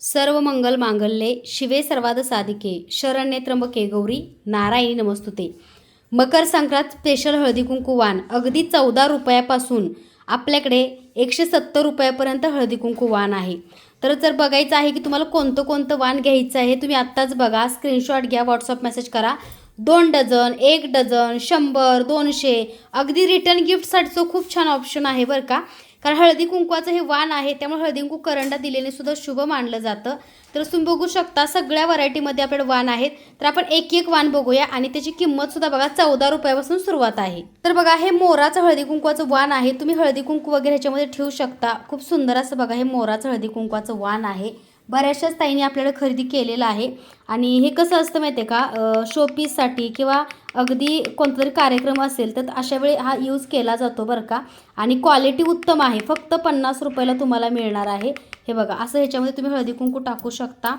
सर्व मंगल मांगल्ये शिवे सर्वाद साधिके शरण्ये त्र्यंबके गौरी नारायणी नमस्तुते. मकर संक्रांत स्पेशल हळदी कुंकुवान अगदी चौदा रुपयापासून आपल्याकडे एकशे सत्तर रुपयापर्यंत हळदी कुंकू वाण आहे. तर जर बघायचं आहे की तुम्हाला कोणतं कोणतं वाण घ्यायचं आहे तुम्ही आत्ताच बघा स्क्रीनशॉट घ्या व्हॉट्सअप मेसेज करा. दोन डझन एक डझन शंभर दोनशे अगदी रिटर्न गिफ्टसाठीचं खूप छान ऑप्शन आहे बरं का. कारण हळदी कुंकवाचं हे वाण आहे त्यामुळे हळदी कुंकू करंडा दिलेले सुद्धा शुभ मानलं जातं. तर तुम्ही बघू शकता सगळ्या व्हरायटीमध्ये आपल्याकडे वाण आहेत. तर आपण एक एक वाण बघूया आणि त्याची किंमत सुद्धा बघा चौदा रुपयापासून सुरुवात आहे. तर बघा हे मोराचं हळदी कुंकवाचं वाण आहे. तुम्ही हळदी कुंकू वगैरे ह्याच्यामध्ये ठेवू शकता. खूप सुंदर असं बघा हे मोराचं हळदी कुंकवाचं वाण आहे. बऱ्याचशाच ताईने आपल्याला खरेदी केलेलं आहे. आणि हे कसं असतं माहिती आहे का शोपीससाठी किंवा अगदी कोणता तरी कार्यक्रम असेल तर अशा वेळी हा यूज केला जातो बरं का. आणि क्वालिटी उत्तम आहे. फक्त पन्नास रुपयाला तुम्हाला मिळणार आहे. हे बघा असं ह्याच्यामध्ये तुम्ही हळदी कुंकू टाकू शकता.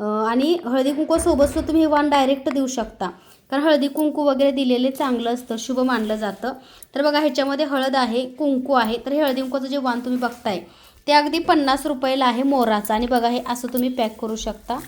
आणि हळदी कुंकूसोबत सुद्धा तुम्ही हे वाण डायरेक्ट देऊ शकता. कारण हळदी कुंकू वगैरे दिलेले चांगलं असतं शुभ मानलं जातं. तर बघा ह्याच्यामध्ये हळद आहे कुंकू आहे. तर हे हळदी कुंकूचं जे वाण तुम्ही बघताय ते अगदी पन्नास रुपयाला आहे मोराचं. आणि बघा हे असं तुम्ही पॅक करू शकता.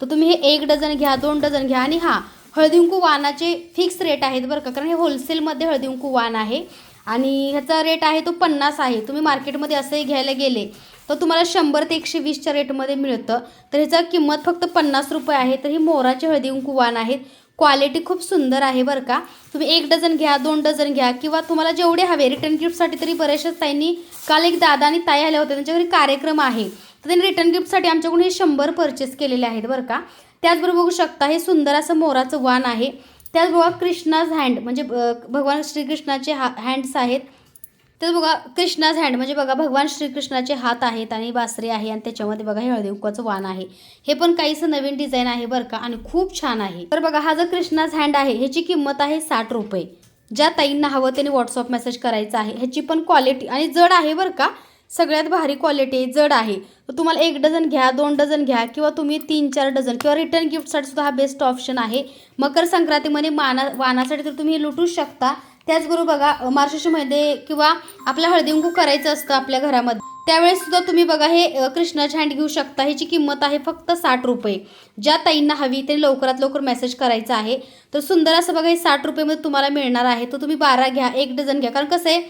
तर तुम्ही हे एक डझन घ्या दोन डझन घ्या. आणि हां हळदी कुंकू वाणाचे फिक्स रेट आहेत बरं का. कारण हे होलसेलमध्ये हळदी कुंकू वाण आहे. आणि ह्याचा रेट आहे तो पन्नास आहे. तुम्ही मार्केटमध्ये असंही घ्यायला गेले तर तुम्हाला शंभर ते एकशे वीसच्या रेटमध्ये मिळतं. तर ह्याचा किंमत फक्त पन्नास रुपये आहे. तर ही मोराचे हळदी कुंकू वाण आहेत. क्वालिटी खूप सुंदर आहे बरं का. तुम्ही एक डझन घ्या दोन डझन घ्या किंवा तुम्हाला जेवढे हवे रिटर्न गिफ्टसाठी तरी बऱ्याचशाच ताईंनी काल एक दादा आणि ताई आल्या होत्या. त्यांच्या घरी कार्यक्रम आहे. तर त्यांनी रिटर्न गिफ्टसाठी आमच्याकडून हे शंभर परचेस केलेले आहेत बरं का. त्याचबरोबर बघू शकता हे सुंदर असं मोराचं वाण आहे. त्याचबरोबर कृष्णाज हँड म्हणजे भगवान श्रीकृष्णाचे हा हँड्स आहेत. तर बघा कृष्णाज हँड म्हणजे बघा भगवान श्रीकृष्णाचे हात आहेत आणि बासरे आहे आणि त्याच्यामध्ये बघा हे हळदी वाण आहे. हे पण काहीसं नवीन डिझाईन आहे बरं का आणि खूप छान आहे. तर बघा हा जो कृष्णाज हँड आहे ह्याची किंमत आहे साठ रुपये. ज्या ताईंना हवं त्यांनी व्हॉट्सअप मेसेज करायचा आहे. ह्याची पण क्वालिटी आणि जड आहे बरं का. सगळ्यात भारी क्वालिटी जड आहे. तर तुम्हाला एक डझन घ्या दोन डझन घ्या किंवा तुम्ही तीन चार डझन किंवा रिटर्न गिफ्टसाठी सुद्धा हा बेस्ट ऑप्शन आहे. मकर संक्रांतीमध्ये माना वानासाठी तर तुम्ही लुटूच शकता. त्याचबरोबर बघा अ, मार्गशीर्षमध्ये किंवा आपला हळदी करायचं असतं आपल्या घरामध्ये. त्यावेळेस सुद्धा तुम्ही बघा हे अ, कृष्णाची हँड घेऊ शकता. ह्याची किंमत आहे फक्त साठ रुपये. ज्या ताईंना हवी ते लवकरात लवकर मेसेज करायचा आहे. तर सुंदर असं बघा हे साठ रुपयेमध्ये तुम्हाला मिळणार आहे. तर तुम्ही बारा घ्या एक डझन घ्या. कारण कसं आहे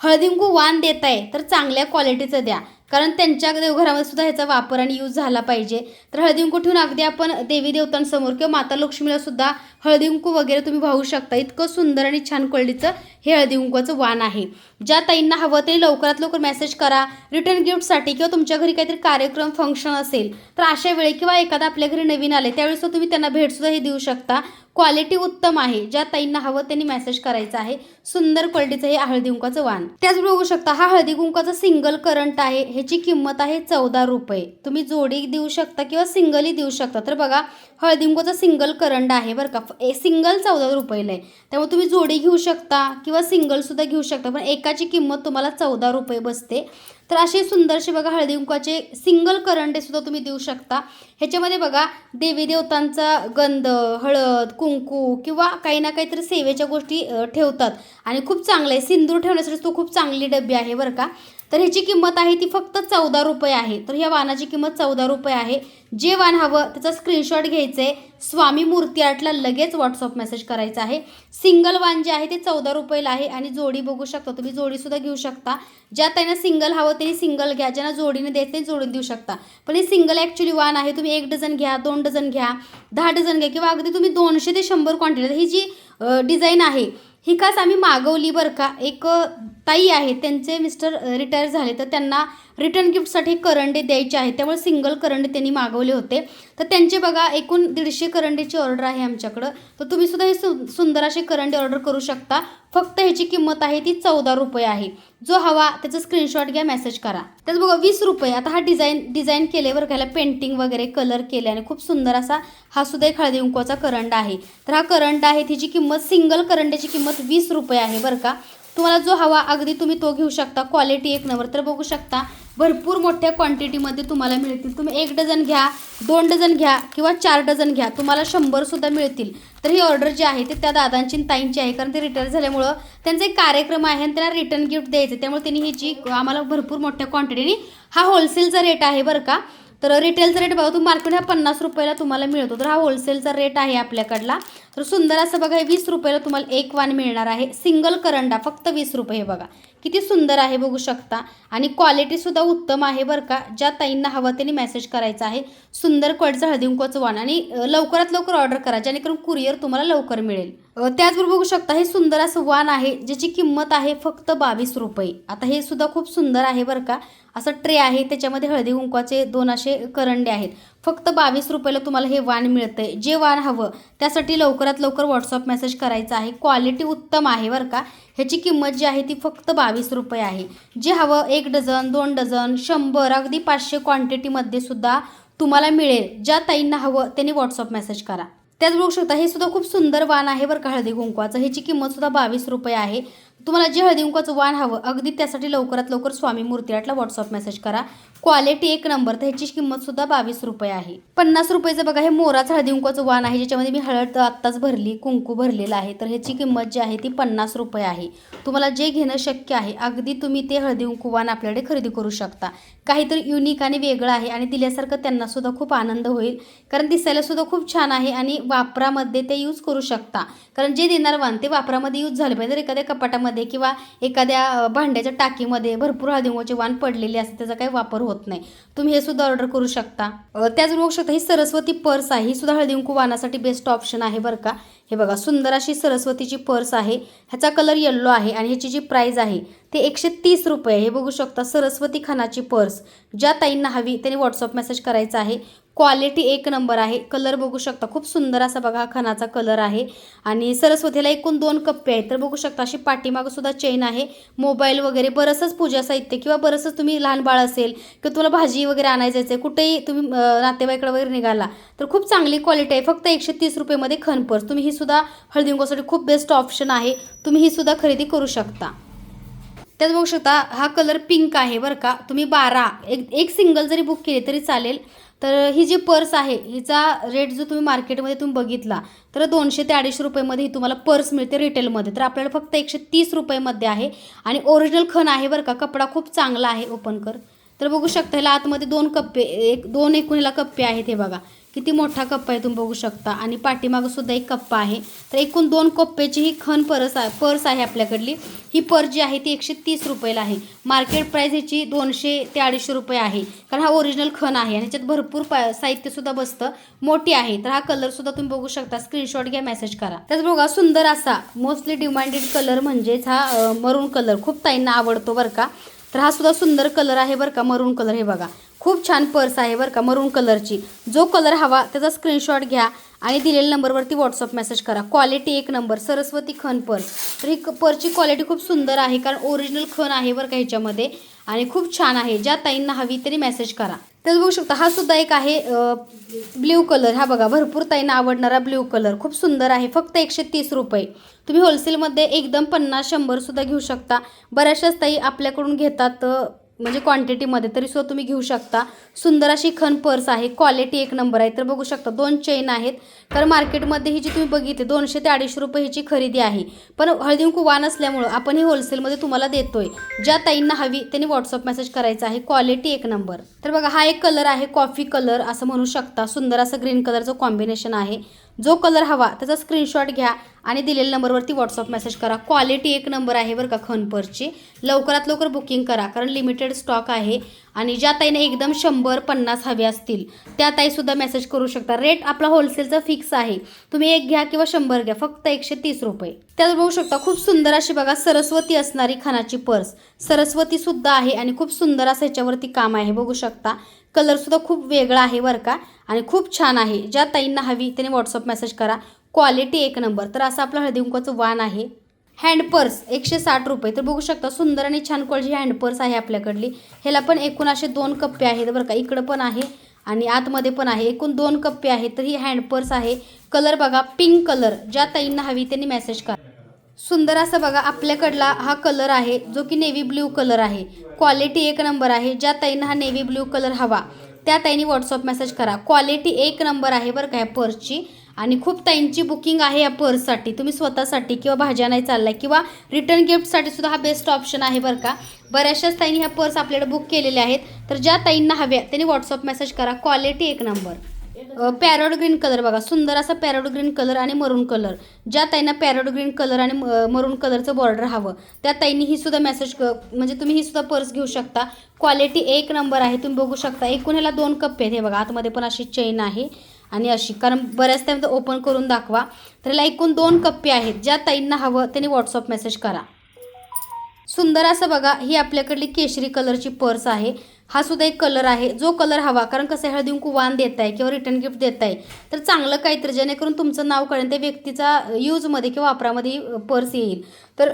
हळदी वाण देत आहे तर चांगल्या क्वालिटीचं द्या. कारण त्यांच्या देवघरामध्ये सुद्धा ह्याचा वापर आणि यूज झाला पाहिजे. तर हळदी ठेवून अगदी आपण देवी देवतांसमोर किंवा माता लक्ष्मीला सुद्धा हळदी वगैरे तुम्ही वाहू शकता. इतकं सुंदर आणि छान क्वालिटीचं हे हळदी वाण आहे. ज्या ताईंना हवं ते लवकरात लवकर मेसेज करा. रिटर्न गिफ्टसाठी किंवा तुमच्या घरी काहीतरी कार्यक्रम फंक्शन असेल तर अशा वेळी किंवा एखादा आपल्या घरी नवीन आले त्यावेळेस तुम्ही त्यांना भेटसुद्धा हे देऊ शकता. क्वालिटी उत्तम आहे. ज्या ताईंना हवं त्यांनी मेसेज करायचा आहे. सुंदर क्वालिटीचं हे हळदी कुंकाचं वाण. त्याचबरोबर बघू शकता हा हळदी कुंकाचा सिंगल करंट आहे ह्याची किंमत आहे चौदा रुपये. तुम्ही जोडी देऊ शकता किंवा सिंगलही देऊ शकता. तर बघा हळदी सिंगल करंड आहे बरं का. ए सिंगल चौदा रुपयेला आहे त्यामुळे तुम्ही जोडी घेऊ शकता किंवा सिंगलसुद्धा घेऊ शकता. पण एकाची किंमत तुम्हाला चौदा रुपये बसते. तर असे सुंदरसे बघा हळदिंकाचे सिंगल करंडे सुद्धा तुम्ही देऊ शकता. ह्याच्यामध्ये बघा देवी देवतांचा गंध हळद कुंकू किंवा काही ना काहीतरी सेवेच्या गोष्टी ठेवतात. आणि खूप चांगलं आहे. सिंदूर ठेवण्यासाठी तो खूप चांगली डबी आहे बरं का. तर ह्याची किंमत आहे ती फक्त चौदा रुपये आहे. तर ह्या वाणाची किंमत चौदा रुपये आहे. जे वाण हवं त्याचा स्क्रीनशॉट घ्यायचं आहे स्वामी मूर्ती आर्टला लगेच व्हॉट्सअप मेसेज करायचा आहे. सिंगल वान जे आहे ते चौदा रुपयेला आहे आणि जोडी बघू शकता. तुम्ही जोडीसुद्धा घेऊ शकता. ज्या त्यांना सिंगल हवं त्यांनी सिंगल घ्या. ज्यांना जोडीने द्यायचं ते जोडून देऊ शकता. पण हे सिंगल ॲक्च्युली वान आहे. तुम्ही एक डझन घ्या दोन डझन घ्या दहा डझन घ्या किंवा अगदी तुम्ही दोनशे ते शंभर क्वांटिटी ही जी डिझाईन आहे ही खास आम्ही मागवली बरं का. एक ताई आहे त्यांचे मिस्टर रिटायर झाले. तर त्यांना रिटर्न गिफ्टसाठी करंडे द्यायचे आहेत. त्यामुळे सिंगल करंडे त्यांनी मागवले होते. तर त्यांचे बघा एकूण दीडशे करंडीची ऑर्डर आहे आमच्याकडं. तर तुम्ही सुद्धा हे सु सुंदर असे करंडी ऑर्डर करू शकता. फक्त ह्याची किंमत आहे ती चौदा रुपये आहे. जो हवा त्याचा स्क्रीनशॉट घ्या मेसेज करा. त्याच बघा वीस रुपये. आता हा डिझाईन डिझाईन केले बरं ह्याला पेंटिंग वगैरे कलर केले आणि खूप सुंदर असा हा सुद्धा एक हळदी कुंकवाचा करंड आहे. तर हा करंड आहे तिची किंमत सिंगल करंड्याची किंमत वीस रुपये आहे बरं का. तुम्हाला जो हवा अगदी तुम्ही तो घेऊ शकता. क्वालिटी एक नंबर तर बघू शकता. भरपूर मोठ्या क्वांटिटीमध्ये तुम्हाला मिळतील. तुम्ही एक डझन घ्या दोन डझन घ्या किंवा चार डझन घ्या तुम्हाला शंभरसुद्धा मिळतील. तर ही ऑर्डर जी आहे ते त्या दादांची ताईंची आहे. कारण ते रिटायर झाल्यामुळं त्यांचा एक कार्यक्रम आहे आणि त्यांना रिटर्न गिफ्ट द्यायचं. त्यामुळे त्यांनी ही जी आम्हाला भरपूर मोठ्या क्वांटिटीने हा होलसेलचा रेट आहे बरं का. तर रिटेलचा रेट बघा तुम्ही मार्केट हा पन्नास रुपयाला तुम्हाला मिळतो. तर हा होलसेलचा रेट आहे आपल्याकडला. तर सुंदर असं बघा हे वीस रुपयाला तुम्हाला एक वाण मिळणार आहे. सिंगल करंडा फक्त वीस रुपये हे बघा. किती सुंदर आहे बघू शकता. आणि क्वालिटीसुद्धा उत्तम आहे बरं का. ज्या ताईंना हवं त्यांनी मेसेज करायचा आहे. सुंदर क्वालिटीचं हळदी वान वाण. आणि लवकरात लवकर ऑर्डर करा. जेणेकरून कुरिअर तुम्हाला लवकर मिळेल. त्याचबरोबर बघू शकता हे सुंदर असं वाण आहे ज्याची किंमत आहे फक्त बावीस रुपये. आता हे सुद्धा खूप सुंदर आहे बरं का. असं ट्रे आहे त्याच्यामध्ये हळदी कुंकवाचे दोन असे करंडे आहेत. फक्त बावीस रुपयाला तुम्हाला हे वाण आहे जे वाण हवं त्यासाठी लवकरात लवकर व्हॉट्सअप मेसेज करायचा आहे. क्वालिटी उत्तम आहे बरं का. ह्याची किंमत जी आहे ती फक्त बावीस रुपये आहे. जे हवं एक डझन दोन डझन शंभर अगदी पाचशे क्वांटिटीमध्ये सुद्धा तुम्हाला मिळेल. ज्या ताईंना हवं त्यांनी व्हॉट्सअप मेसेज करा. त्याच बघू शकता हे सुद्धा खूप सुंदर वाण आहे बरं का हळदी कुंकवाचं. ह्याची किंमत सुद्धा बावीस रुपये आहे. तुम्हाला जे हळदी कुंकवाचं वाण हवं अगदी त्यासाठी लवकरात लवकर स्वामी मूर्तीराटला व्हॉट्सअप मेसेज करा. क्वालिटी एक नंबर तर ह्याची किंमतसुद्धा बावीस रुपये आहे. पन्नास रुपयेचं बघा हे मोराचं हळदी कुंकवाचं वाण आहे ज्याच्यामध्ये मी हळद आत्ताच भरली कुंकू भरलेलं आहे. तर ह्याची किंमत जी आहे ती पन्नास रुपये आहे. तुम्हाला जे घेणं शक्य आहे अगदी तुम्ही ते हळदी कुंकू वाण आपल्याकडे खरेदी करू शकता. काहीतरी युनिक आणि वेगळं आहे आणि दिल्यासारखं त्यांनासुद्धा खूप आनंद होईल. कारण दिसायलासुद्धा खूप छान आहे आणि वापरामध्ये ते यूज करू शकता. कारण जे देणार वाण ते वापरामध्ये यूज झाले पाहिजे. तर एखाद्या कपाटामध्ये किंवा एखाद्या भांड्याच्या टाकीमध्ये भरपूर हळदीमुळचे वाण पडलेले असते त्याचा काही वापर होत नाही. तुम्ही हे सुद्धा ऑर्डर करू शकता. त्याच बघू शकता ही सरस्वती पर्स आहे. ही सुद्धा हळदी वाणासाठी बेस्ट ऑप्शन आहे बरं का. हे बघा सुंदर अशी सरस्वतीची पर्स आहे. ह्याचा कलर येल्लो आहे आणि ह्याची जी प्राईज आहे ते एकशे तीस रुपये हे बघू शकता सरस्वती खानाची पर्स. ज्या ताईंना हवी त्यांनी व्हॉट्सअप मेसेज करायचा आहे. क्वालिटी एक नंबर आहे. कलर बघू शकता. खूप सुंदर असा बघा खणाचा कलर आहे. आणि सरस्वतीला एकूण दोन कप्पे आहेत. तर बघू शकता अशी पाठीमागं सुद्धा चेन आहे. मोबाईल वगैरे बरंचंच पूजा साहित्य किंवा बरंचंच तुम्ही लहान बाळ असेल किंवा तुम्हाला भाजी वगैरे आणायचं आहे कुठेही तुम्ही नातेवाईकडे वगैरे निघाला तर खूप चांगली क्वालिटी आहे. फक्त एकशे तीस रुपयेमध्ये खनपर्स तुम्ही ही सुद्धा हळदिंगोसाठी खूप बेस्ट ऑप्शन आहे. तुम्ही ही सुद्धा खरेदी करू शकता. त्यात बघू शकता हा कलर पिंक आहे बरं का. तुम्ही बारा एक एक सिंगल जरी बुक केली तरी चालेल. तर ही जी पर्स आहे हिचा रेट जो तुम्ही मार्केटमध्ये तुम्ही बघितला तर दोनशे ते अडीचशे रुपयेमध्ये ही तुम्हाला पर्स मिळते रिटेलमध्ये तर आपल्याला फक्त एकशे तीस रुपयेमध्ये आहे आणि ओरिजिनल खण आहे बरं का कपडा खूप चांगला आहे ओपन कर. तर बघू शकता ह्याला आतमध्ये दोन कप्पे एक दोन एकूण ह्याला कप्पे आहेत हे बघा. किती मोठा कप्पा आहे तुम्ही बघू शकता. आणि पाठीमागं सुद्धा एक कप्पा आहे. तर एकूण दोन कप्प्याची ही खण परस आहे पर्स आहे आपल्याकडली. ही पर्स जी आहे ती एकशे तीस रुपयाला आहे. मार्केट प्राईस ह्याची दोनशे ते अडीचशे रुपये आहे. कारण हा ओरिजिनल खण आहे आणि ह्याच्यात भरपूर पा साहित्यसुद्धा बसतं. मोठी आहे. तर हा कलरसुद्धा तुम्ही बघू शकता. स्क्रीनशॉट घ्या मेसेज करा. त्याच बघा सुंदर असा मोस्टली डिमांडेड कलर म्हणजेच हा मरून कलर खूप ताईंना आवडतो बरं का. तर हा सुद्धा सुंदर कलर आहे बरं का मरून कलर हे बघा. खूप छान पर्स आहे बरं का मरून कलरची जो कलर हवा त्याचा स्क्रीनशॉट घ्या आणि दिलेल्या नंबरवरती व्हॉट्सअप मेसेज करा. क्वालिटी एक नंबर सरस्वती खण पर्स. तर ही पर्सची क्वालिटी खूप सुंदर आहे कारण ओरिजिनल खण आहे बरं का ह्याच्यामध्ये आणि खूप छान आहे. ज्या ताईंना हवी तरी मेसेज करा. तर बघू शकता हा सुद्धा एक आहे ब्ल्यू कलर हा बघा भरपूर ताईंना आवडणारा ब्ल्यू कलर खूप सुंदर आहे फक्त एकशे तीस रुपये. तुम्ही होलसेलमध्ये एकदम पन्नास शंभरसुद्धा घेऊ शकता. बऱ्याचशाच ताई आपल्याकडून घेतात म्हणजे क्वांटिटीमध्ये तरी सुद्धा तुम्ही घेऊ शकता. सुंदर अशी खन पर्स आहे क्वालिटी एक नंबर आहे. तर बघू शकता दोन चेन आहेत. तर मार्केटमध्ये ही जी तुम्ही बघितली दोनशे ते अडीचशे रुपये हिची खरेदी आहे. पण हळदी कुंकू असल्यामुळं आपण ही होलसेलमध्ये तुम्हाला देतोय. ज्या ताईंना हवी त्यांनी व्हॉट्सअप मेसेज करायचा आहे. क्वालिटी एक नंबर तर बघा हा एक कलर आहे कॉफी कलर असं म्हणू शकता. सुंदर असं ग्रीन कलरचं कॉम्बिनेशन आहे. जो कलर हवा त्याचा स्क्रीनशॉट घ्या आणि दिलेल्या नंबरवरती व्हॉट्सअप मेसेज करा. क्वालिटी एक नंबर आहे बरं का खनपर्सची लवकरात लवकर बुकिंग करा कारण लिमिटेड स्टॉक आहे आणि ज्या ताईने एकदम शंभर पन्नास हवे असतील त्या ताईसुद्धा मेसेज करू शकता रेट आपला होलसेलचा फिक्स आहे. तुम्ही एक घ्या किंवा शंभर घ्या फक्त एकशे तीस रुपये. त्यात बघू शकता खूप सुंदर अशी बघा सरस्वती असणारी खानाची पर्स. सरस्वतीसुद्धा आहे आणि खूप सुंदर असं ह्याच्यावरती काम आहे बघू शकता. कलरसुद्धा खूप वेगळा आहे बरं का? आणि खूप छान आहे. ज्या ताईंना हवी त्याने व्हॉट्सअप मेसेज करा. क्वालिटी एक नंबर तर असं आपलं हळदी वान वाण आहे. हँड पर्स एकशे साठ रुपये. तर बघू शकता सुंदर आणि छान क्वालिटी हँड पर्स आहे आपल्याकडली. ह्याला पण एकूण असे दोन कप्पे आहेत बरं का? इकडं पण आहे आणि आतमध्ये पण आहे. एकूण दोन कप्पे आहेत. तर ही हँड पर्स आहे. कलर बघा पिंक कलर ज्या ताईंना हवी त्यांनी मेसेज करा. सुंदर असं बघा आपल्याकडला हा कलर आहे जो की नेव्ही ब्ल्यू कलर आहे. क्वालिटी एक नंबर आहे ज्या ताईंना हा नेव्ही ब्ल्यू कलर हवा त्या ताईंनी व्हॉट्सअप मेसेज करा. क्वालिटी एक नंबर आहे बरं का ह्या पर्सची आणि खूप ताईंची बुकिंग आहे या पर्ससाठी तुम्ही स्वतःसाठी किंवा भाज्या नाही चाललाय किंवा रिटर्न गिफ्टसाठी सुद्धा हा बेस्ट ऑप्शन आहे बरं का. बऱ्याचशाच ताईंनी ह्या पर्स आपल्याकडे बुक केलेल्या आहेत. तर ज्या ताईंना हव्या त्यांनी व्हॉट्सअप मेसेज करा. क्वालिटी एक नंबर पॅरोड ग्रीन कलर बघा. सुंदर असा पॅरोड ग्रीन कलर आणि मरून कलर. ज्या ताईंना पॅरोड ग्रीन कलर आणि मरून कलरचं बॉर्डर हवं त्या ताईंनी ही सुद्धा मेसेज म्हणजे तुम्ही ही सुद्धा पर्स घेऊ शकता. क्वालिटी एक नंबर आहे तुम्ही बघू शकता. एकूण ह्याला दोन कप्पे आहेत. हे बघा आतमध्ये पण अशी चेन आहे आणि अशी कारण बऱ्याच टाईम ओपन करून दाखवा. तर ह्याला एकूण दोन कप्पे आहेत. ज्या ताईंना हवं त्यांनी व्हॉट्सअप मेसेज करा. सुंदर असं बघा ही आपल्याकडली केशरी कलरची पर्स आहे. हा सुद्धा एक कलर आहे. जो कलर हवा कारण कसं हळदी कुंकू वाण देत आहे किंवा रिटर्न गिफ्ट देत आहे तर चांगलं काहीतरी जेणेकरून तुमचं नाव कळेल त्या व्यक्तीचा यूजमध्ये किंवा वापरामध्ये पर्स येईल. तर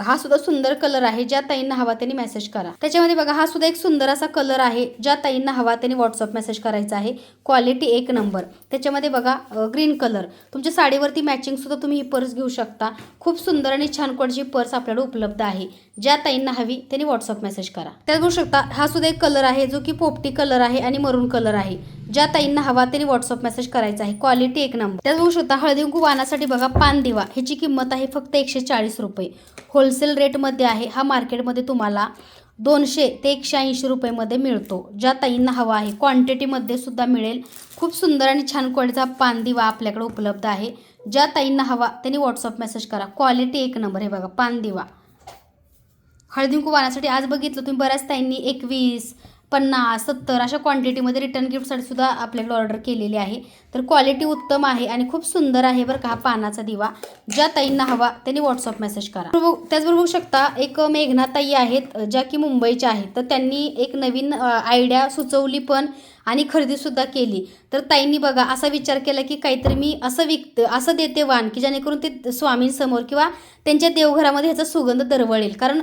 हा सुद्धा सुंदर कलर आहे ज्या ताईंना हवा त्यांनी मेसेज करा. त्याच्यामध्ये बघा हा सुद्धा एक सुंदर असा कलर आहे ज्या ताईंना हवा त्यांनी व्हॉट्सअप मेसेज करायचा आहे. क्वालिटी एक नंबर त्याच्यामध्ये बघा ग्रीन कलर तुमच्या साडीवरती मॅचिंग सुद्धा तुम्ही ही पर्स घेऊ शकता. खूप सुंदर आणि छान क्वालिटीची पर्स आपल्याला उपलब्ध आहे. ज्या ताईंना हवी त्यांनी व्हॉट्सअप मेसेज करा. त्यात बघू शकता हा सुद्धा एक कलर आहे जो की पोपटी कलर आहे आणि मरून कलर आहे. ज्या ताईंना हवा त्यांनी व्हॉट्सअप मेसेज करायचा आहे. क्वालिटी एक नंबर त्यात बघू शकता हळदी कुंकू वाणासाठी बघा पान दिवा ह्याची किंमत आहे फक्त एकशे चाळीस रुपये. होलसेल रेटमध्ये आहे हा मार्केटमध्ये तुम्हाला दोनशे ते एकशे ऐंशी रुपयेमध्ये मिळतो. ज्या ताईंना हवा आहे क्वांटिटीमध्ये सुद्धा मिळेल. खूप सुंदर आणि छान क्वालिटीचा पान दिवा आपल्याकडे उपलब्ध आहे. ज्या ताईंना हवा त्यांनी व्हॉट्सअप मेसेज करा. क्वालिटी एक नंबर हे बघा पान दिवा. हळदी कुंकू वाहण्यासाठी आज बघितलं तुम्ही बऱ्याच ताईंनी एकवीस पन्नास सत्तर अशा क्वांटिटीमध्ये रिटर्न गिफ्टसाठी सुद्धा आपल्याकडे ऑर्डर केलेली आहे. तर क्वालिटी उत्तम आहे आणि खूप सुंदर आहे बरं का हा पानाचा दिवा. ज्या ताईंना हवा त्यांनी व्हॉट्सअप मेसेज करा. त्याचबरोबर बघू शकता एक मेघना ताई आहेत ज्या की मुंबईच्या आहेत. तर त्यांनी एक नवीन आयडिया सुचवली पण आणि खरेदीसुद्धा केली. तर ताईंनी बघा असा विचार केला की काहीतरी मी असं विकत असं देते वाण की जेणेकरून ते स्वामींसमोर किंवा त्यांच्या देवघरामध्ये ह्याचा सुगंध दरवळेल. कारण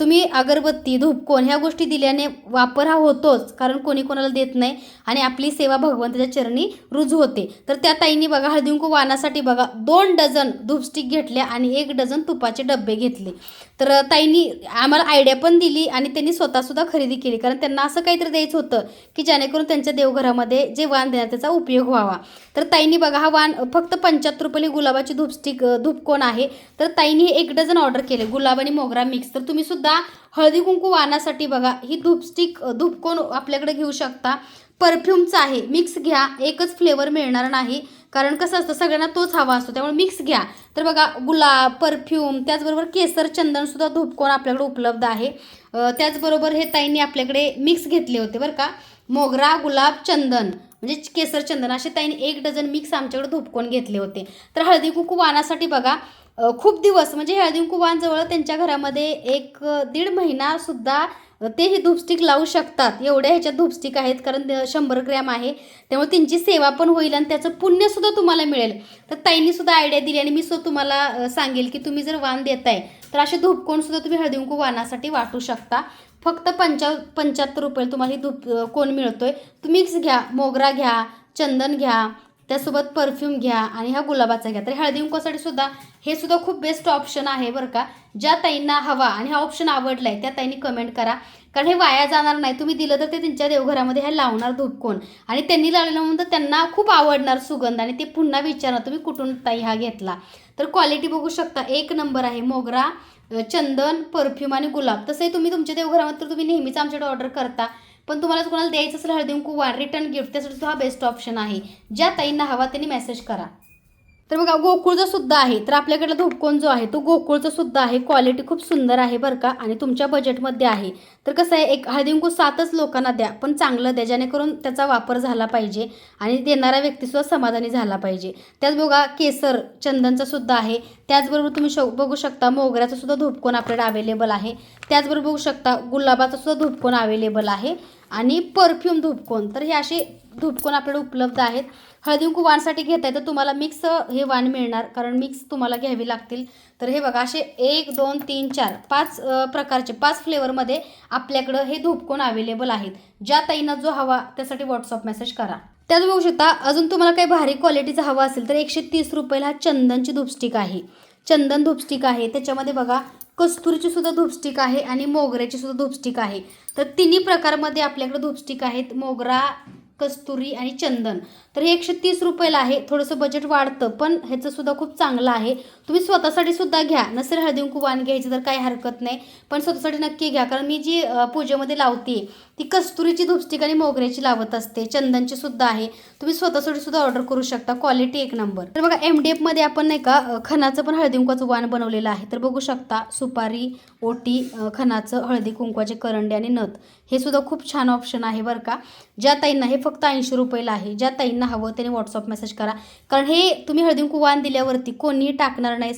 तुम्ही अगरबत्ती धूपकोण ह्या गोष्टी दिल्याने वापर हा होतोच कारण कोणी कोणाला देत नाही आणि आपली सेवा भगवंताच्या चरणी रुजू होते. तर त्या ताईंनी बघा हळदींकू वाणासाठी बघा दोन डझन धूपस्टिक घेतल्या आणि एक डझन तुपाचे डबे घेतले. तर ताईंनी आम्हाला आयडिया पण दिली आणि त्यांनी स्वतःसुद्धा खरेदी केली. कारण त्यांना असं काहीतरी द्यायचं होतं की जेणेकरून त्यांच्या देवघरामध्ये जे वाण देणार त्याचा उपयोग व्हावा. तर ताईंनी बघा हा वाण फक्त पंच्याहत्तर रुपये गुलाबाची धूपस्टिक धूपकोण आहे. तर ताईंनी एक डझन ऑर्डर केले गुलाब आणि मोगरा मिक्स. तर तुम्ही सुद्धा हळदी कुंकू वाणासाठी बघा ही धूपस्टिक धूपकोण आपल्याकडे घेऊ शकता. परफ्यूमचा आहे मिक्स घ्या. एकच फ्लेवर मिळणार नाही. कारण कसं असतं सगळ्यांना तोच हवा असतो त्यामुळे मिक्स घ्या. तर बघा गुलाब परफ्यूम त्याचबरोबर केसर चंदनसुद्धा धूपकोण आपल्याकडे उपलब्ध आहे. त्याचबरोबर हे ताईंनी आपल्याकडे मिक्स घेतले होते बरं का. मोगरा गुलाब चंदन म्हणजे केसर चंदन असे ताईंनी एक डझन मिक्स आमच्याकडे धुपकोन घेतले होते. तर हळदी कुंकू वाणासाठी बघा खूप दिवस म्हणजे हळदी कुंकू वाणजवळ त्यांच्या घरामध्ये एक दीड महिनासुद्धा ते हे धूपस्टिक लावू शकतात. एवढ्या ह्याच्यात धूपस्टिक आहेत कारण शंभर ग्रॅम आहे. त्यामुळे त्यांची सेवा पण होईल आणि त्याचं पुण्यसुद्धा तुम्हाला मिळेल. तर ताईंनीसुद्धा आयडिया दिली आणि मी सुद्धा तुम्हाला सांगेल की तुम्ही जर वाण देताय तर असे धूपकोणसुद्धा तुम्ही हळदी कुंकू वाणासाठी वाटू शकता. फक्त पंचा पंच्याहत्तर रुपये तुम्हाला ही धूप कोण मिळतोय. तुम्ही मिक्स घ्या मोगरा घ्या चंदन घ्या त्यासोबत परफ्यूम घ्या आणि हा गुलाबाचा घ्या. तर हळदी सुद्धा हे सुद्धा खूप बेस्ट ऑप्शन आहे बरं का. ज्या ताईंना हवा आणि हा ऑप्शन आवडला आहे त्या ताईंनी कमेंट करा. कारण हे वाया जाणार नाही. तुम्ही दिलं तर ते त्यांच्या देवघरामध्ये हे लावणार धूपकोण आणि त्यांनी लावल्यानंतर त्यांना खूप आवडणार सुगंध आणि ते पुन्हा विचारणार तुम्ही कुठून ताई हा घेतला? तर क्वालिटी बघू शकता. एक नंबर आहे मोगरा. चंदन परफ्यूम आणि गुलाब. तसंही तुम्ही तुमच्या देवघरामध्ये तर तुम्ही नेहमीच आमच्याकडे ऑर्डर करता. पण तुम्हाला कोणाला द्यायचं असेल हळदी कुंकू रिटर्न गिफ्ट त्यासाठी हा बेस्ट ऑप्शन आहे. ज्या ताईंना हवा त्यांनी मेसेज करा. तर बघा गोकुळचं सुद्धा आहे. तर आपल्याकडला धोपकोन जो आहे तो गोकुळचं सुद्धा आहे. क्वालिटी खूप सुंदर आहे बरं का आणि तुमच्या बजेटमध्ये आहे. तर कसं आहे एक हळदींकू सातच लोकांना द्या पण चांगलं द्या जेणेकरून त्याचा वापर झाला पाहिजे आणि देणारा व्यक्तीसुद्धा समाधानी झाला पाहिजे. त्याच बघा केसर चंदनचं सुद्धा आहे. त्याचबरोबर तुम्ही शो बघू शकता मोगऱ्याचं सुद्धा धोपकोन आपल्याकडे अवेलेबल आहे. त्याचबरोबर बघू शकता गुलाबाचं सुद्धा धोपकोन अवेलेबल आहे. आणि परफ्यूम धूपकोन. तर हे असे धूपकोन आपल्याकडे उपलब्ध आहेत. हळदी कुंकू वाणसाठी घेताय तर तुम्हाला मिक्स हे वाण मिळणार. कारण मिक्स तुम्हाला घ्यावी लागतील. तर हे बघा असे एक दोन तीन चार पाच प्रकारचे पाच फ्लेवरमध्ये आपल्याकडं हे धूपकोण अवेलेबल आहेत. ज्या ताईंना जो हवा त्यासाठी व्हॉट्सअप मेसेज करा. त्याच बघू शकता अजून तुम्हाला काही भारी क्वालिटीचा हवा असेल तर एकशे तीस रुपयाला हा चंदनची धूपस्टिक आहे. चंदन धूपस्टिक आहे. त्याच्यामध्ये बघा कस्तुरीची सुद्धा धूपस्टिक आहे आणि मोगऱ्याची सुद्धा धूपस्टिक आहे. तर तिन्ही प्रकारमध्ये आपल्याकडे धूपस्टिक आहेत. मोगरा कस्तुरी आणि चंदन. तर हे एकशे तीस रुपयाला आहे. थोडंसं बजेट वाढतं पण ह्याचं सुद्धा खूप चांगलं आहे. तुम्ही स्वतःसाठी सुद्धा घ्या. नसेल हळदी कुंकू वाण घ्यायची तर काही हरकत नाही. पण स्वतःसाठी नक्की घ्या. कारण मी जी पूजेमध्ये लावते ती कस्तुरीची धुपस्टिक आणि मोगऱ्याची लावत असते. चंदनची सुद्धा आहे. तुम्ही स्वतःसाठी सुद्धा ऑर्डर करू शकता. क्वालिटी एक नंबर तर बघा एम डी एफमध्ये आपण नाही का खनाचं खणाचं पण हळदी कुंकवाचं वाण बनवलेलं आहे. तर बघू शकता सुपारी ओटी खनाचं खणाचं हळदी कुंकवाचे करंडे आणि नथ. हे सुद्धा खूप छान ऑप्शन आहे बरं का. ज्या ताईंना हे फक्त ऐंशी रुपयाला आहे ज्या ताईंना हवं त्याने व्हॉट्सअप मेसेज करा. कारण हे तुम्ही हळदी कुंकू वाण दिल्यावरती कोणीही टाकणार नाही.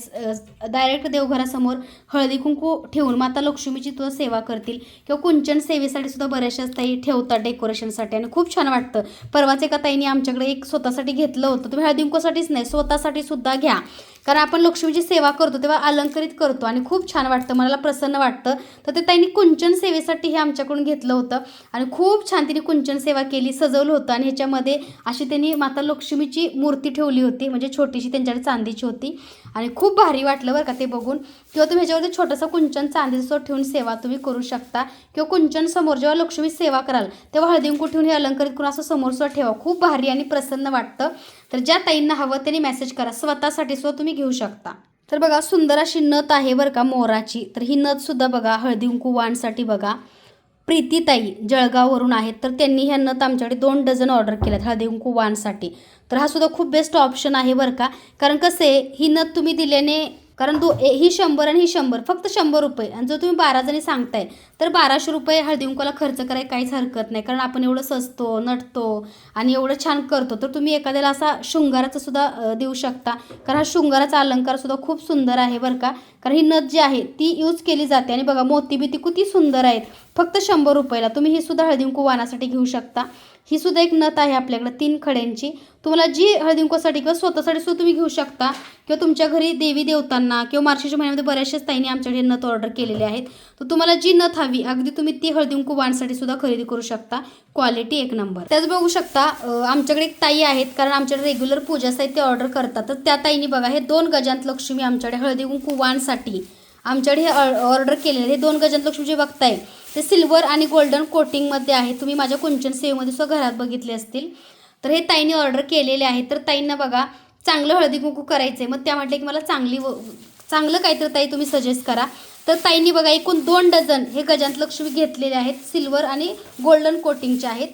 डायरेक्ट देवघरासमोर हळदी कुंकू ठेवून माता लक्ष्मीची तुझं सेवा करतील किंवा कुंचन सेवेसाठी सुद्धा बऱ्याचशाच ताई ठेवतात डेकोरेशनसाठी आणि खूप छान वाटतं. परवाच एका ताईने आमच्याकडे एक स्वतःसाठी घेतलं होतं. तुम्ही हळदी नाही स्वतःसाठी सुद्धा घ्या. कारण आपण लक्ष्मीची सेवा करतो तेव्हा अलंकरित करतो आणि खूप छान वाटतं मनाला प्रसन्न वाटतं. तर ते त्यांनी कुंचन सेवेसाठी हे आमच्याकडून घेतलं होतं आणि खूप छान तिने कुंचन सेवा केली सजवलं होतं आणि ह्याच्यामध्ये अशी त्यांनी माता लक्ष्मीची मूर्ती ठेवली होती म्हणजे छोटीशी त्यांच्याकडे चांदीची होती आणि खूप भारी वाटलं बरं का ते बघून. किंवा तुम्ही ह्याच्यावरती छोटंसं कुंचन चांदीचं ठेवून सेवा तुम्ही करू शकता. किंवा कुंचन समोर जेव्हा लक्ष्मी सेवा कराल तेव्हा हळदी ठेवून हे अलंकरित करून असं समोरसुद्धा ठेवा. खूप भारी आणि प्रसन्न वाटतं. तर ज्या ताईंना हवं त्यांनी मेसेज करा. स्वतःसाठी सुद्धा तुम्ही घेऊ शकता. तर बघा सुंदर अशी नथ आहे बरं का मोराची. तर ही नथसुद्धा बघा हळदी कुंकू वाणसाठी बघा. प्रीतीताई जळगाववरून आहेत. तर त्यांनी ह्या नथ आमच्याकडे दोन डझन ऑर्डर केल्यात हळदी कुंकू वाणसाठी. तर हा सुद्धा खूप बेस्ट ऑप्शन आहे बरं का. कारण कसं आहे ही नथ तुम्ही दिल्याने कारण दो ए- ही शंभर आणि ही शंभर फक्त शंभर रुपये. आणि जर तुम्ही बारा जणी सांगताय तर बाराशे रुपये हळदीकुंकाला खर्च करायला काहीच हरकत नाही. कारण आपण एवढं सजतो नटतो आणि एवढं छान करतो तर तुम्ही एखाद्याला असा शृंगाराचा सुद्धा देऊ शकता. कारण हा शृंगाराचा अलंकार सुद्धा खूप सुंदर आहे बरं का. कारण ही नथ जी आहे ती यूज केली जाते. आणि बघा मोती बिती किती सुंदर आहेत. फक्त शंभर रुपयाला तुम्ही ही सुद्धा हळदी कुंकू वाणासाठी घेऊ शकता. ही सुद्धा एक नथ आहे आपल्याकडं तीन खड्यांची. तुम्हाला जी हळदी किंवा स्वतःसाठी सुद्धा तुम्ही घेऊ शकता. किंवा तुमच्या घरी देवी देवतांना किंवा मार्गशीर्ष महिन्यामध्ये बऱ्याचशाच ताईंनी आमच्याकडे नथ ऑर्डर केलेले आहेत. तर तुम्हाला जी नथ हवी अगदी तुम्ही ती हळदी वाणसाठी सुद्धा खरेदी करू शकता. क्वालिटी एक नंबर त्याच बघू शकता आमच्याकडे एक ताई आहेत कारण आमच्याकडे रेग्युलर पूजा साहित्य ऑर्डर करतात. तर त्या ताईंनी बघा हे दोन गजांत लक्ष्मी आमच्याकडे हळदी कुंकू वाणसाठी आमच्याकडे हे ऑर्डर केलेले हे दोन गजांत लक्ष्मीचे बघताय. ते सिल्वर आणि गोल्डन कोटिंगमध्ये आहे. तुम्ही माझ्या कुंचन सेवेमध्ये सुद्धा घरात बघितले असतील. तर हे ताईंनी ऑर्डर केलेले आहे. तर ताईंना बघा चांगलं हळदी कुंकू करायचं आहे मग त्या म्हटलं की मला चांगली व चांगलं काहीतरी ताई तुम्ही सजेस्ट करा. तर ताईंनी बघा एकूण दोन डझन हे गजांत लक्ष्मी घेतलेले आहेत. सिल्वर आणि गोल्डन कोटिंगचे आहेत.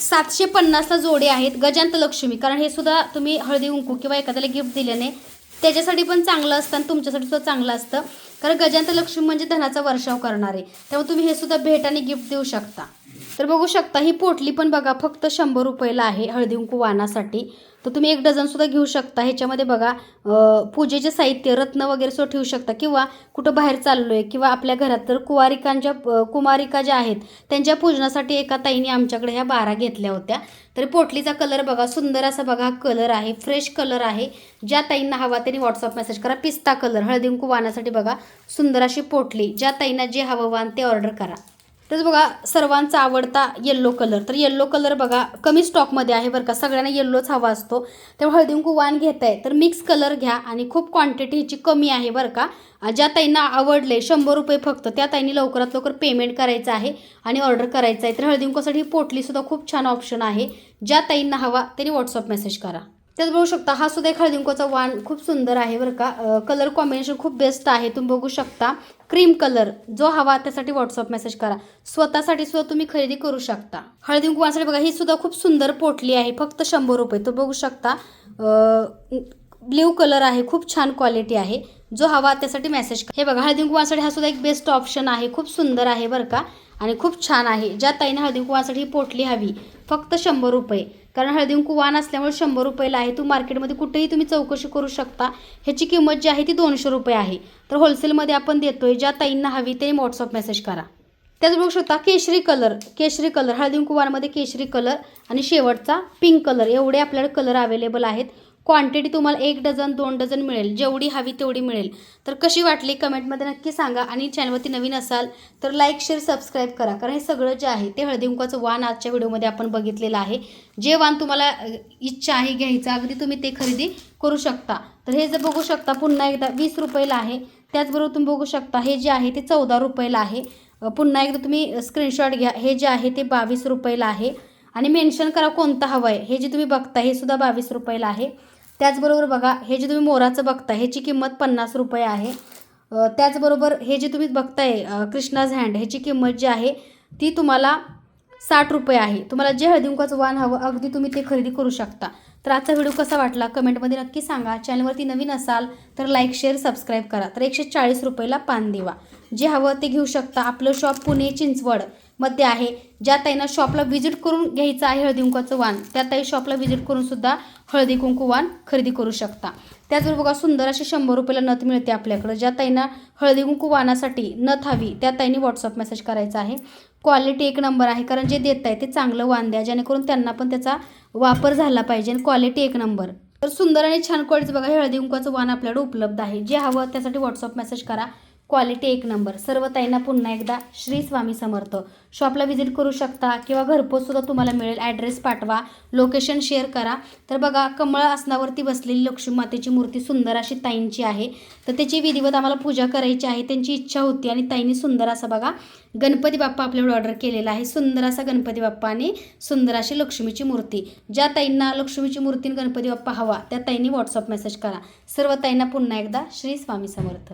सातशे पन्नासला जोडे आहेत गजांत लक्ष्मी. कारण हे सुद्धा तुम्ही हळदी कुंकू किंवा एखाद्याला गिफ्ट दिल्याने त्याच्यासाठी पण चांगलं असतं आणि तुमच्यासाठी सुद्धा चांगलं असतं. कारण गजांत लक्ष्मी म्हणजे धनाचा वर्षाव करणारे. त्यामुळे तुम्ही हे सुद्धा भेट आणि गिफ्ट देऊ शकता. तर बघू शकता ही पोटली पण बघा फक्त शंभर रुपयाला आहे हळदी कुंकू वाणासाठी तर तुम्ही एक डझनसुद्धा घेऊ शकता. ह्याच्यामध्ये बघा पूजेचे साहित्य रत्न वगैरे सुद्धा ठेवू शकता. किंवा कुठं बाहेर चाललो आहे किंवा आपल्या घरात तर कुवारिकांच्या कुमारिका ज्या आहेत त्यांच्या पूजनासाठी एका ताईने आमच्याकडे ह्या बारा घेतल्या होत्या. तर पोटलीचा कलर बघा सुंदर असा बघा कलर आहे फ्रेश कलर आहे. ज्या ताईंना हवा त्यांनी व्हॉट्सअप मेसेज करा पिस्ता कलर हळदी कुंकू वाहण्यासाठी बघा सुंदर अशी पोटली. ज्या ताईंना जे हवं वाहन ते ऑर्डर करा. तेच बघा सर्वांचा आवडता येल्लो कलर तर येल्लो कलर बघा कमी स्टॉकमध्ये आहे बरं का. सगळ्यांना येल्लोच हवा असतो. तेव्हा हळदी कुंकू वाण घेत आहे तर मिक्स कलर घ्या आणि खूप क्वांटिटी ह्याची कमी आहे बरं का. ज्या ताईंना आवडले शंभर रुपये फक्त त्या ताईंनी लवकरात लवकर पेमेंट करायचं आहे आणि ऑर्डर करायचं आहे. तर हळदी कुंकूसाठी पोटलीसुद्धा खूप छान ऑप्शन आहे. ज्या ताईंना हवा त्यांनी व्हॉट्सअप मेसेज करा. त्यात बघू शकता हा सुद्धा एक हळदी वान वाण खूप सुंदर आहे बरं का. कलर कॉम्बिनेशन खूप बेस्ट आहे. तुम्ही बघू शकता क्रीम कलर जो हवा त्यासाठी व्हॉट्सअप मेसेज करा. स्वतःसाठी सुद्धा तुम्ही खरेदी करू शकता. हळदी कुंकवासाठी बघा ही सुद्धा खूप सुंदर पोटली आहे फक्त शंभर रुपये. तो बघू शकता ब्ल्यू कलर आहे खूप छान क्वालिटी आहे. जो हवा त्यासाठी मेसेज हे बघा हळदी कुंकवासाठी हा सुद्धा एक बेस्ट ऑप्शन आहे खूप सुंदर आहे बरं का. आणि खूप छान आहे. ज्या ताईने हळदी कुंकवासाठी ही पोटली हवी फक्त शंभर रुपये. कारण हळदी कुंकू वाण असल्यामुळे शंभर रुपयाला आहे. तू मार्केटमध्ये कुठेही तुम्ही चौकशी करू शकता. ह्याची किंमत जी आहे ती दोनशे रुपये आहे. तर होलसेलमध्ये आपण देतोय ज्या ताईंना हवी ते व्हॉट्सअप मेसेज करा. त्याच बघू शकता केशरी कलर केशरी कलर हळदी कुंकू वाणमध्ये केशरी कलर आणि शेवटचा पिंक कलर एवढे आपल्याकडे कलर अवेलेबल आहेत. क्वांटिटी तुम्हाला एक डझन दोन डझन मिळेल. जेवढी हवी तेवढी मिळेल. तर कशी वाटली कमेंटमध्ये नक्की सांगा आणि चॅनलवरती नवीन असाल तर लाईक शेअर सबस्क्राईब करा. कारण हे सगळं जे आहे ते हळदीमुखाचं वान वाण आजच्या व्हिडिओमध्ये आपण बघितलेलं आहे. जे वाण तुम्हाला इच्छा आहे घ्यायचं अगदी तुम्ही ते खरेदी करू शकता. तर हे जर बघू शकता पुन्हा एकदा वीस रुपयेला आहे. त्याचबरोबर तुम्ही बघू शकता हे जे आहे ते चौदा रुपयेला आहे. पुन्हा एकदा तुम्ही स्क्रीनशॉट घ्या. हे जे आहे ते बावीस रुपयेला आहे. आणि मेन्शन करा कोणतं हवं आहे हे जे तुम्ही बघता हे सुद्धा बावीस रुपयाला आहे. त्याचबरोबर बघा हे जे तुम्ही मोराचं बघता ह्याची किंमत पन्नास रुपये आहे. त्याचबरोबर हे जे तुम्ही बघताय कृष्णाज हँड ह्याची किंमत जी आहे ती तुम्हाला साठ रुपये आहे. तुम्हाला जे हळदीकुंकाचं वाण हवं अगदी तुम्ही ते खरेदी करू शकता. तर आजचा व्हिडिओ कसा वाटला कमेंटमध्ये नक्की सांगा. चॅनलवरती नवीन असाल तर लाईक शेअर सबस्क्राईब करा. तर एकशे चाळीस रुपयाला पान देवा. जे हवं ते घेऊ शकता. आपलं शॉप पुणे चिंचवड. मध्ये आहे. ज्या ताईंना शॉपला व्हिजिट करून घ्यायचं आहे हळदी कुंकवाचं वाण त्या ताई शॉपला व्हिजिट करून सुद्धा हळदी कुंकू वाण खरेदी करू शकता. त्याचबरोबर बघा सुंदर अशी शंभर रुपयाला नथ मिळते आपल्याकडं. ज्या ताईंना हळदी कुंकू वाणासाठी नथ हवी त्या ताईंनी व्हॉट्सअप मेसेज करायचा आहे. क्वालिटी एक नंबर आहे कारण जे देत आहे ते चांगलं वाण द्या जेणेकरून त्यांना पण त्याचा वापर झाला पाहिजे आणि क्वालिटी एक नंबर तर सुंदर आणि छान क्वालिटीचं बघा हळदी कुंकवाचं वाण आपल्याकडे उपलब्ध आहे. जे हवं त्यासाठी व्हॉट्सअप मेसेज करा. क्वालिटी एक नंबर. सर्व ताईंना पुन्हा एकदा श्री स्वामी समर्थ. शॉपला व्हिजिट करू शकता किंवा घरपोचसुद्धा तुम्हाला मिळेल. ॲड्रेस पाठवा लोकेशन शेअर करा. तर बघा कमळ आसनावरती बसलेली लक्ष्मी मातेची मूर्ती सुंदर अशी ताईंची आहे. तर त्याची विधिवत आम्हाला पूजा करायची आहे. त्यांची इच्छा होती आणि ताईंनी सुंदर असा बघा गणपती बाप्पा आपल्याकडे ऑर्डर केलेला आहे. सुंदर असा गणपती बाप्पा आणि सुंदर अशी लक्ष्मीची मूर्ती. ज्या ताईंना लक्ष्मीची मूर्ती आणि गणपती बाप्पा हवा त्या ताईंनी व्हॉट्सअप मेसेज करा. सर्व ताईंना पुन्हा एकदा श्री स्वामी समर्थ.